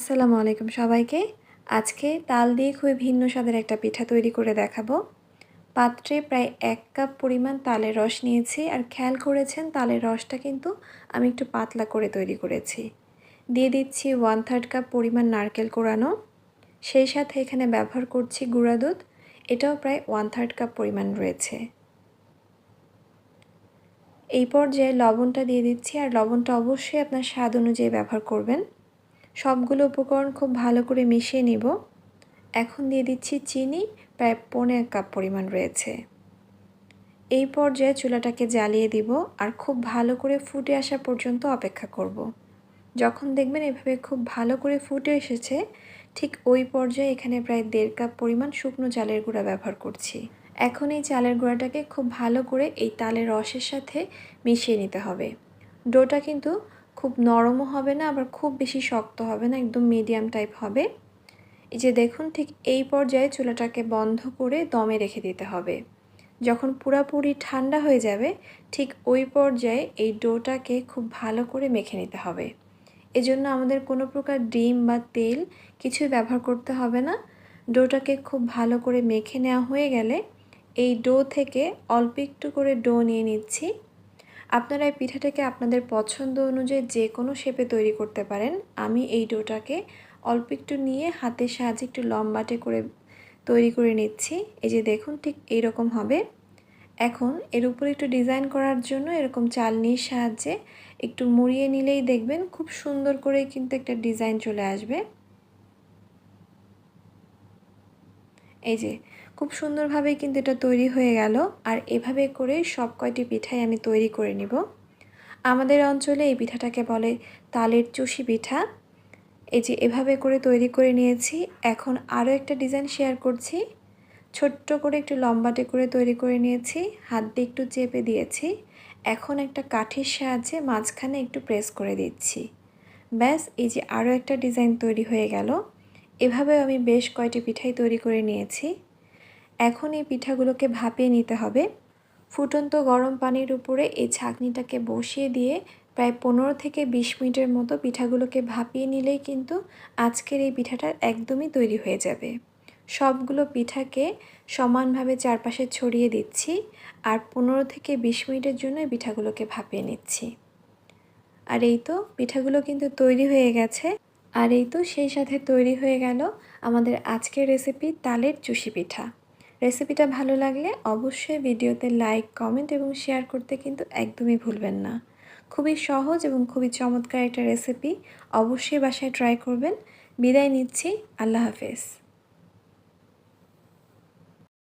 আসসালামু আলাইকুম সবাইকে। আজকে তাল দিয়ে খুবই ভিন্ন স্বাদের একটা পিঠা তৈরি করে দেখাবো। পাত্রে প্রায় এক কাপ পরিমাণ তালের রস নিয়েছি আর খেয়াল করেছেন তালের রসটা কিন্তু আমি একটু পাতলা করে তৈরি করেছি। দিয়ে দিচ্ছি ওয়ান থার্ড কাপ পরিমাণ নারকেল কোরানো। সেই সাথে এখানে ব্যবহার করছি গুঁড়া দুধ। এটাও প্রায় ওয়ান থার্ড কাপ পরিমাণ রয়েছে। এই পর্যায়ে লবণটা দিয়ে দিচ্ছি আর লবণটা অবশ্যই আপনার স্বাদ অনুযায়ী ব্যবহার করবেন। সবগুলো উপকরণ খুব ভালো করে মিশিয়ে নিব। এখন দিয়ে দিচ্ছি চিনি, প্রায় পৌনে এক কাপ পরিমাণ রয়েছে। এই পর্যায়ে চুলাটাকে জ্বালিয়ে দিব আর খুব ভালো করে ফুটে আসা পর্যন্ত অপেক্ষা করব। যখন দেখবেন এভাবে খুব ভালো করে ফুটে এসেছে, ঠিক ওই পর্যায়ে এখানে প্রায় দেড় কাপ পরিমাণ শুকনো চালের গুঁড়া ব্যবহার করছি। এখন এই চালের গুঁড়াটাকে খুব ভালো করে এই তালের রসের সাথে মিশিয়ে নিতে হবে। ডোটা কিন্তু খুব নরমও হবে না, আবার খুব বেশি শক্ত হবে না, একদম মিডিয়াম টাইপ হবে। এই যে দেখুন, ঠিক এই পর্যায়ে চুলাটাকে বন্ধ করে দমে রেখে দিতে হবে। যখন পুরাপুরি ঠান্ডা হয়ে যাবে, ঠিক ওই পর্যায়ে এই ডোটাকে খুব ভালো করে মেখে নিতে হবে। এজন্য আমাদের কোনো প্রকার ডিম বা তেল কিছুই ব্যবহার করতে হবে না। ডোটাকে খুব ভালো করে মেখে নেওয়া হয়ে গেলে এই ডো থেকে অল্প একটু করে ডো নিয়ে নিচ্ছি। আপনারা এই পিঠাটাকে আপনাদের পছন্দ অনুযায়ী যে কোনো শেপে তৈরি করতে পারেন। আমি এই ডোটাকে অল্প একটু নিয়ে হাতের সাহায্যে একটু লম্বাটে করে তৈরি করে নিচ্ছি। এই যে দেখুন ঠিক এইরকম হবে। এখন এর উপরে একটু ডিজাইন করার জন্য এরকম চালনির সাহায্যে একটু মুড়িয়ে নিলেই দেখবেন খুব সুন্দর করে কিন্তু একটা ডিজাইন চলে আসবে। এই যে, খুব সুন্দরভাবে কিন্তু এটা তৈরি হয়ে গেল। আর এভাবে করে সব কয়টি পিঠাই আমি তৈরি করে নিব। আমাদের অঞ্চলে এই পিঠাটাকে বলে তালের চুষি পিঠা। এই যে, এভাবে করে তৈরি করে নিয়েছি। এখন আরও একটা ডিজাইন শেয়ার করছি। ছোট্ট করে একটু লম্বাটে করে তৈরি করে নিয়েছি। হাত দিয়ে একটু চেপে দিয়েছি। এখন একটা কাঠির সাহায্যে মাঝখানে একটু প্রেস করে দিচ্ছি। ব্যাস, এই যে আরও একটা ডিজাইন তৈরি হয়ে গেল। এভাবে আমি বেশ কয়টি পিঠাই তৈরি করে নিয়েছি। এখন এই পিঠাগুলোকে ভাপিয়ে নিতে হবে। ফুটন্ত গরম পানির উপরে এই ছাঁকনিটাকে বসিয়ে দিয়ে প্রায় পনেরো থেকে বিশ মিনিটের মতো পিঠাগুলোকে ভাপিয়ে নিলেই কিন্তু আজকের এই পিঠাটা একদমই তৈরি হয়ে যাবে। সবগুলো পিঠাকে সমানভাবে চারপাশে ছড়িয়ে দিচ্ছি আর পনেরো থেকে বিশ মিনিটের জন্য এই পিঠাগুলোকে ভাপিয়ে নিচ্ছি। আর এই তো, পিঠাগুলো কিন্তু তৈরি হয়ে গেছে। আর এই তো সেই সাথে তৈরি হয়ে গেল আমাদের আজকের রেসিপি তালের চুষি পিঠা। রেসিপিটা ভালো লাগলে অবশ্যই ভিডিওতে লাইক কমেন্ট এবং শেয়ার করতে কিন্তু একদমই ভুলবেন না। খুবই সহজ এবং খুবই চমৎকার একটা রেসিপি অবশ্যই বাসায় ট্রাই করবেন। বিদায় নিচ্ছি, আল্লাহ হাফেজ।